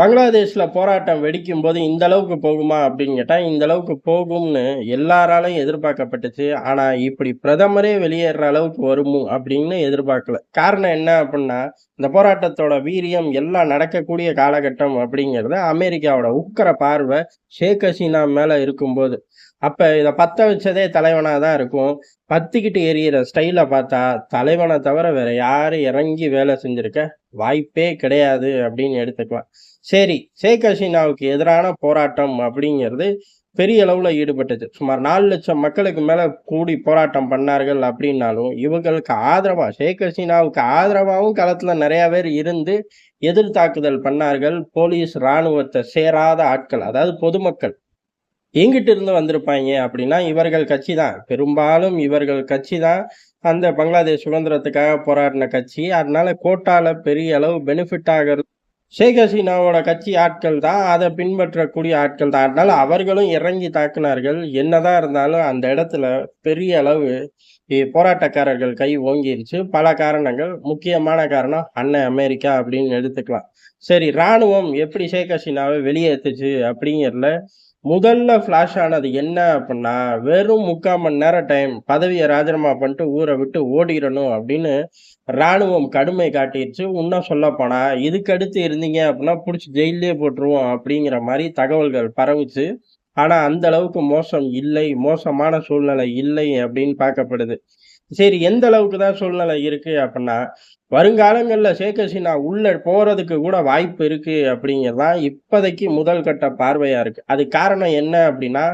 பங்களாதேஷில் போராட்டம் வெடிக்கும் போது இந்த அளவுக்கு போகுமா அப்படின்னு கேட்டால் இந்த அளவுக்கு போகும்னு எல்லாராலையும் எதிர்பார்க்கப்பட்டுச்சு. ஆனால் இப்படி பிரதமரே வெளியேற அளவுக்கு வருமோ அப்படின்னு எதிர்பார்க்கல. காரணம் என்ன அப்படின்னா இந்த போராட்டத்தோட வீரியம் எல்லாம் நடக்கக்கூடிய காலகட்டம் அப்படிங்கிறது அமெரிக்காவோட உக்கர பார்வை ஷேக் ஹசீனா மேலே இருக்கும்போது. அப்போ இதை பத்த வச்சதே தலைவனாக தான் இருக்கும். பத்திக்கிட்டு எரியிற ஸ்டைலை பார்த்தா தலைவனை தவிர வேற யாரும் இறங்கி வேலை செஞ்சிருக்க வாய்ப்பே கிடையாது அப்படின்னு எடுத்துக்கலாம். சரி ஷேக் ஹசீனாவுக்கு எதிரான போராட்டம் அப்படிங்கிறது பெரிய அளவில் ஈடுபட்டது சுமார் நாலு லட்சம் மக்களுக்கு மேலே கூடி போராட்டம் பண்ணார்கள் அப்படின்னாலும் இவங்களுக்கு ஆதரவாக ஷேக் ஹசீனாவுக்கு ஆதரவாகவும் களத்தில் நிறையா பேர் இருந்து எதிர் தாக்குதல் பண்ணார்கள். போலீஸ் இராணுவத்தை சேராத ஆட்கள் அதாவது பொதுமக்கள் எங்கிட்ட இருந்து வந்திருப்பாங்க அப்படின்னா இவர்கள் கட்சி தான். பெரும்பாலும் இவர்கள் கட்சி தான். அந்த பங்களாதேஷ் சுதந்திரத்துக்காக போராடின கட்சி. அதனால கோட்டால பெரிய அளவு பெனிஃபிட் ஆகிறது ஷேக் ஹசீனாவோட கட்சி ஆட்கள் தான் அதை பின்பற்றக்கூடிய ஆட்கள் தான். அதனால அவர்களும் இறங்கி தாக்குனார்கள். என்னதான் இருந்தாலும் அந்த இடத்துல பெரிய அளவு போராட்டக்காரர்கள் கை ஓங்கிருச்சு. பல காரணங்கள். முக்கியமான காரணம் அண்ணன் அமெரிக்கா அப்படின்னு எடுத்துக்கலாம். சரி ராணுவம் எப்படி ஷேக் ஹசீனாவை வெளியேற்றுச்சு அப்படிங்கிறதுல முதல்ல ஃப்ளாஷ் ஆனது என்ன அப்படின்னா வெறும் முக்கால் மணி நேரம் டைம் பதவியை ராஜினாமா பண்ணிட்டு ஊரை விட்டு ஓடிடணும் அப்படின்னு ராணுவம் கடுமை காட்டிருச்சு இன்னும் சொல்லப்போனால் இதுக்கடுத்து இதுக்கு அடுத்து இருந்தீங்க அப்படின்னா பிடிச்சி ஜெயிலே போட்டுருவோம் அப்படிங்கிற மாதிரி தகவல்கள் பரவுச்சு. ஆனால் அந்த அளவுக்கு மோசம் இல்லை மோசமான சூழ்நிலை இல்லை அப்படின்னு பார்க்கப்படுது. சரி எந்த அளவுக்கு தான் சூழ்நிலை இருக்கு அப்படின்னா வருங்காலங்களில் ஷேக் ஹசீனா உள்ள போறதுக்கு கூட வாய்ப்பு இருக்கு அப்படிங்கிறதான் இப்போதைக்கு முதல் கட்ட பார்வையா இருக்கு. அது காரணம் என்ன அப்படின்னா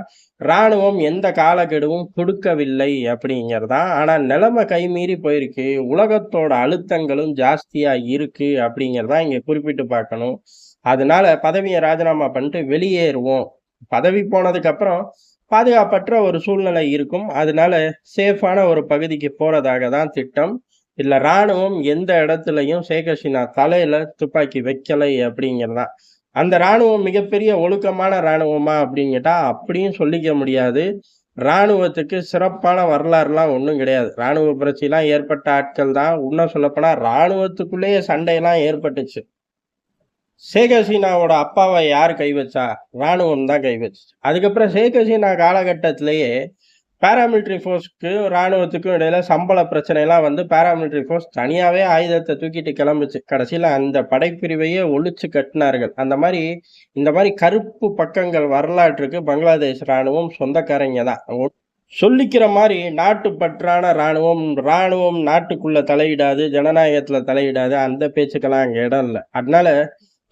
ராணுவம் எந்த காலக்கெடுவும் கொடுக்கவில்லை அப்படிங்கிறதான் ஆனால் நிலைமை கைமீறி போயிருக்கு உலகத்தோட அழுத்தங்களும் ஜாஸ்தியா இருக்கு அப்படிங்கிறதான் இங்கே குறிப்பிட்டு பார்க்கணும். அதனால பதவியை ராஜினாமா பண்ணிட்டு வெளியேறுவோம். பதவி போனதுக்கு அப்புறம் பாதுகாப்பற்ற ஒரு சூழ்நிலை இருக்கும். அதனால சேஃபான ஒரு பகுதிக்கு போறதாக தான் திட்டம். இல்ல ராணுவம் எந்த இடத்துலையும் ஷேக் ஹசீனா தலையில துப்பாக்கி வைக்கலை அப்படிங்கிறதா? அந்த ராணுவம் மிகப்பெரிய ஒழுக்கமான ராணுவமா அப்படின்னு கேட்டா அப்படியும் சொல்லிக்க முடியாது. ராணுவத்துக்கு சிறப்பான வரலாறுலாம் ஒன்றும் கிடையாது. ராணுவ புரட்சிலாம் ஏற்பட்ட ஆட்கள் தான். இன்னும் சொல்லப்போனால் ராணுவத்துக்குள்ளேயே சண்டையெல்லாம் ஏற்பட்டுச்சு. ஷேக் ஹசீனாவோட அப்பாவை யார் கை வச்சா? ராணுவம் தான் கை வச்சு அதுக்கப்புறம் ஷேக் ஹசீனா காலகட்டத்திலேயே பேராமிலிட்ரி ஃபோர்ஸ்க்கு ராணுவத்துக்கும் இடையில சம்பள பிரச்சனைலாம் வந்து பேராமிலிட்ரி ஃபோர்ஸ் தனியாகவே ஆயுதத்தை தூக்கிட்டு கிளம்புச்சு. கடைசியில் அந்த படைப்பிரிவையே ஒழிச்சு கட்டினார்கள். அந்த மாதிரி இந்த மாதிரி கருப்பு பக்கங்கள் வரலாற்றுக்கு பங்களாதேஷ் ராணுவம் சொந்தக்காரங்க தான். சொல்லிக்கிற மாதிரி நாட்டுப்பற்றான ராணுவம் ராணுவம் நாட்டுக்குள்ள தலையிடாது ஜனநாயகத்துல தலையிடாது அந்த பேச்சுக்கெல்லாம் அங்கே இடம் இல்லை. அதனால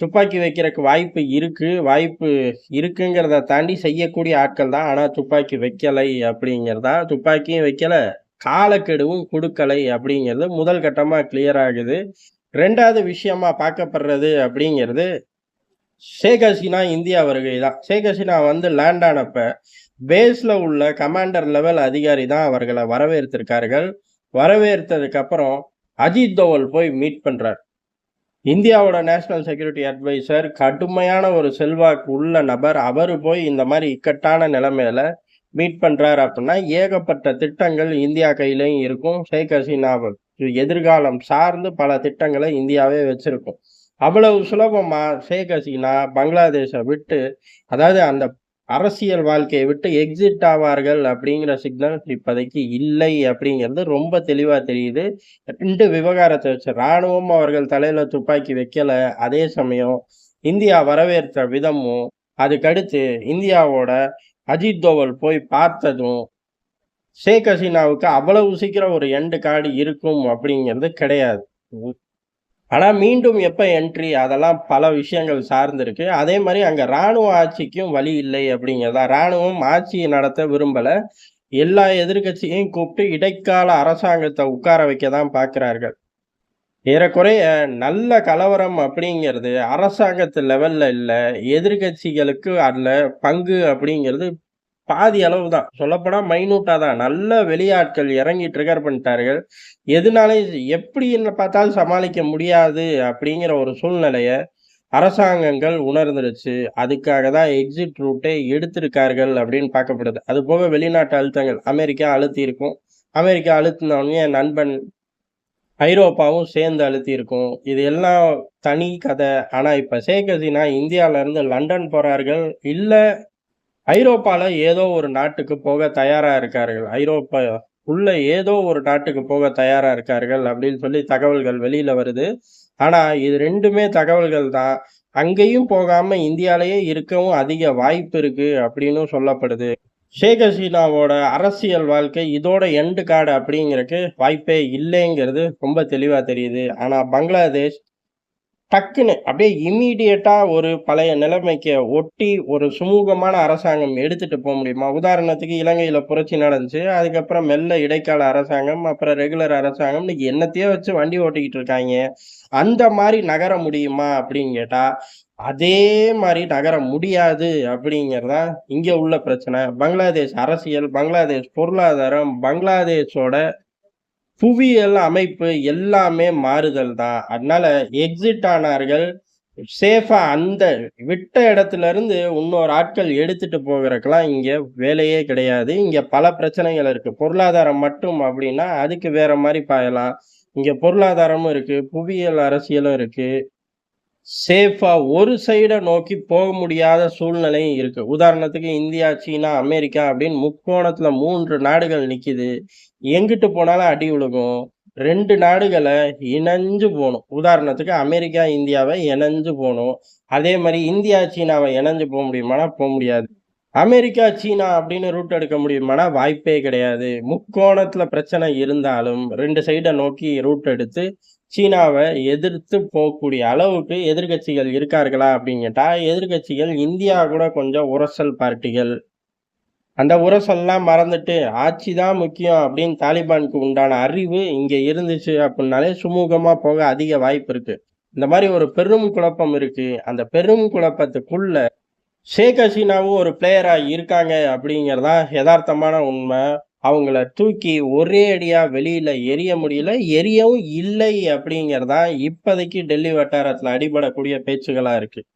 துப்பாக்கி வைக்கிறதுக்கு வாய்ப்பு இருக்குது வாய்ப்பு இருக்குங்கிறத தாண்டி செய்யக்கூடிய ஆட்கள் தான். ஆனால் துப்பாக்கி வைக்கலை அப்படிங்கிறதா? துப்பாக்கியும் வைக்கலை காலக்கெடுவும் கொடுக்கலை அப்படிங்கிறது முதல் கட்டமாக கிளியர் ஆகுது. ரெண்டாவது விஷயமா பார்க்கப்படுறது அப்படிங்கிறது ஷேக் ஹசீனா இந்தியா வருகை தான். ஷேக் ஹசீனா வந்து லேண்ட் ஆனப்ப பேஸில் உள்ள கமாண்டர் லெவல் அதிகாரி தான் அவர்களை வரவேற்றிருக்கார்கள் வரவேற்றதுக்கு அப்புறம் அஜித் தோவல் போய் மீட் பண்ணுறார் இந்தியாவோட நேஷனல் செக்யூரிட்டி அட்வைசர் கடுமையான ஒரு செல்வாக்கு உள்ள நபர். அவர் போய் இந்த மாதிரி இக்கட்டான நிலைமையில மீட் பண்ணுறாரு அப்படின்னா ஏகப்பட்ட திட்டங்கள் இந்தியா கையிலையும் இருக்கும். ஷேக் ஹசீனாவை எதிர்காலம் சார்ந்து பல திட்டங்களை இந்தியாவே வச்சிருக்கும். அவ்வளவு சுலபமா ஷேக் ஹசீனா பங்களாதேஷை விட்டு அதாவது அந்த அரசியல் வாழ்க்கையை விட்டு எக்ஸிட் ஆவார்கள் அப்படிங்கிற சிக்னல் இப்போதைக்கு இல்லை அப்படிங்கிறது ரொம்ப தெளிவாக தெரியுது. ரெண்டு விவகாரத்தை வச்சு இராணுவம் அவர்கள் தலையில் துப்பாக்கி வைக்கல. அதே சமயம் இந்தியா வரவேற்ற விதமும் அதுக்கடுத்து இந்தியாவோட அஜித் தோவல் போய் பார்த்ததும் ஷேக் ஹசீனாவுக்கு அவ்வளவு சீக்கிரம் ஒரு எண்டு காடு இருக்கும் அப்படிங்கிறது கிடையாது. ஆனால் மீண்டும் எப்போ என்ட்ரி அதெல்லாம் பல விஷயங்கள் சார்ந்திருக்கு. அதே மாதிரி அங்கே ராணுவ ஆட்சிக்கும் வழி இல்லை அப்படிங்கிறதா? ராணுவம் ஆட்சியை நடத்த விரும்பலை. எல்லா எதிர்க்கட்சியையும் கூப்பிட்டு இடைக்கால அரசாங்கத்தை உட்கார வைக்க தான் பார்க்குறார்கள் ஏறக்குறைய நல்ல கலவரம் அப்படிங்கிறது அரசாங்கத்து லெவலில் இல்லை எதிர்க்கட்சிகளுக்கு அதில் பங்கு அப்படிங்கிறது பாதி அளவு தான் சொல்லப்போனால் மைனூட்டாக தான் நல்ல வெளியாட்கள் இறங்கி ட்ரிகர் பண்ணிட்டார்கள். எதுனாலே எப்படி என்ன பார்த்தாலும் சமாளிக்க முடியாது அப்படிங்கிற ஒரு சூழ்நிலையை அரசாங்கங்கள் உணர்ந்துருச்சு. அதுக்காக தான் எக்ஸிட் ரூட்டை எடுத்திருக்கார்கள் அப்படின்னு பார்க்கப்படுது. அது போக வெளிநாட்டு அழுத்தங்கள். அமெரிக்கா அழுத்தி இருக்கும் அமெரிக்கா அழுத்தினோடனே என் நண்பன் ஐரோப்பாவும் சேர்ந்து அழுத்தியிருக்கும். இது எல்லாம் தனி கதை. ஆனால் இப்போ ஷேக் ஹசீனா இந்தியாவிலேருந்து லண்டன் போகிறார்கள் இல்லை ஐரோப்பாவில் ஏதோ ஒரு நாட்டுக்கு போக தயாராக இருக்கார்கள். ஐரோப்பா உள்ள ஏதோ ஒரு நாட்டுக்கு போக தயாராக இருக்கார்கள் அப்படின்னு சொல்லி தகவல்கள் வெளியில் வருது. ஆனால் இது ரெண்டுமே தகவல்கள் தான். அங்கேயும் போகாமல் இந்தியாலேயே இருக்கவும் அதிக வாய்ப்பு இருக்குது அப்படின்னும் சொல்லப்படுது. ஷேக் ஹசீனாவோட அரசியல் வாழ்க்கை இதோட எண்டு கார்டு அப்படிங்கிறக்கு வாய்ப்பே இல்லைங்கிறது ரொம்ப தெளிவாக தெரியுது. ஆனால் பங்களாதேஷ் டக்குன்னு அப்படியே இம்மீடியட்டாக ஒரு பழைய நிலைமைக்கு ஒட்டி ஒரு சுமூகமான அரசாங்கம் எடுத்துகிட்டு போக முடியுமா? உதாரணத்துக்கு இலங்கையில் புரட்சி நடந்துச்சு. அதுக்கப்புறம் மெல்ல இடைக்கால அரசாங்கம், அப்புறம் ரெகுலர் அரசாங்கம் இன்னைக்கு என்னத்தையே வச்சு வண்டி ஓட்டிக்கிட்டு இருக்காங்க அந்த மாதிரி நகர முடியுமா அப்படின்னு கேட்டால் அதே மாதிரி நகர முடியாது அப்படிங்கிறது தான் உள்ள பிரச்சனை. பங்களாதேஷ் அரசியல், பங்களாதேஷ் பொருளாதாரம், பங்களாதேஷோட புவியியல் அமைப்பு எல்லாமே மாறுதல் தான். அதனால எக்ஸிட் ஆனார்கள். சேஃபா அந்த விட்ட இடத்துல இருந்து இன்னொரு ஆட்கள் எடுத்துட்டு போகிறக்கெல்லாம் இங்க வேலையே கிடையாது. இங்க பல பிரச்சனைகள் இருக்கு. பொருளாதாரம் மட்டும் அப்படின்னா, அதுக்கு வேற மாதிரி பாயலாம். இங்க பொருளாதாரமும் இருக்கு, புவியியல் அரசியலும் இருக்கு. சேஃபாக ஒரு சைடை நோக்கி போக முடியாத சூழ்நிலையும் இருக்குது உதாரணத்துக்கு இந்தியா, சீனா, அமெரிக்கா அப்படின்னு முக்கோணத்தில் மூன்று நாடுகள் நிற்கிது எங்கிட்டு போனாலும் அடி விழுகும். ரெண்டு நாடுகளை இணைஞ்சு போகணும் உதாரணத்துக்கு அமெரிக்கா, இந்தியாவை இணைஞ்சு போகணும் அதே மாதிரி இந்தியா, சீனாவை இணைஞ்சு போக முடியுமானா, போக முடியாது. அமெரிக்கா, சீனா அப்படின்னு ரூட் எடுக்க முடியுமானா, வாய்ப்பே கிடையாது. முக்கோணத்தில் பிரச்சனை இருந்தாலும் ரெண்டு சைடை நோக்கி ரூட் எடுத்து சீனாவை எதிர்த்து போகக்கூடிய அளவுக்கு எதிர்க்கட்சிகள் இருக்கார்களா அப்படின்னு கேட்டால் எதிர்க்கட்சிகள் இந்தியா கூட கொஞ்சம் உரசல் பார்ட்டிகள். அந்த உரசல்லாம் மறந்துட்டு ஆட்சி தான் முக்கியம் அப்படின்னு தாலிபானுக்கு உண்டான அறிவு இங்கே இருந்துச்சு அப்படின்னாலே சுமூகமாக போக அதிக வாய்ப்பு இருக்குது இந்த மாதிரி ஒரு பெரும் குழப்பம் இருக்குது அந்த பெரும் குழப்பத்துக்குள்ள ஷேக் ஹசீனாவும் ஒரு பிளேயராக இருக்காங்க அப்படிங்கிறது தான் உண்மை. அவங்கள தூக்கி ஒரே அடியாக வெளியில் எரிய முடியல. எரியவும் இல்லை அப்படிங்கிறது தான் இப்போதைக்கு டெல்லி வட்டாரத்தில் அடிபடக்கூடிய பேச்சுகளாக இருக்குது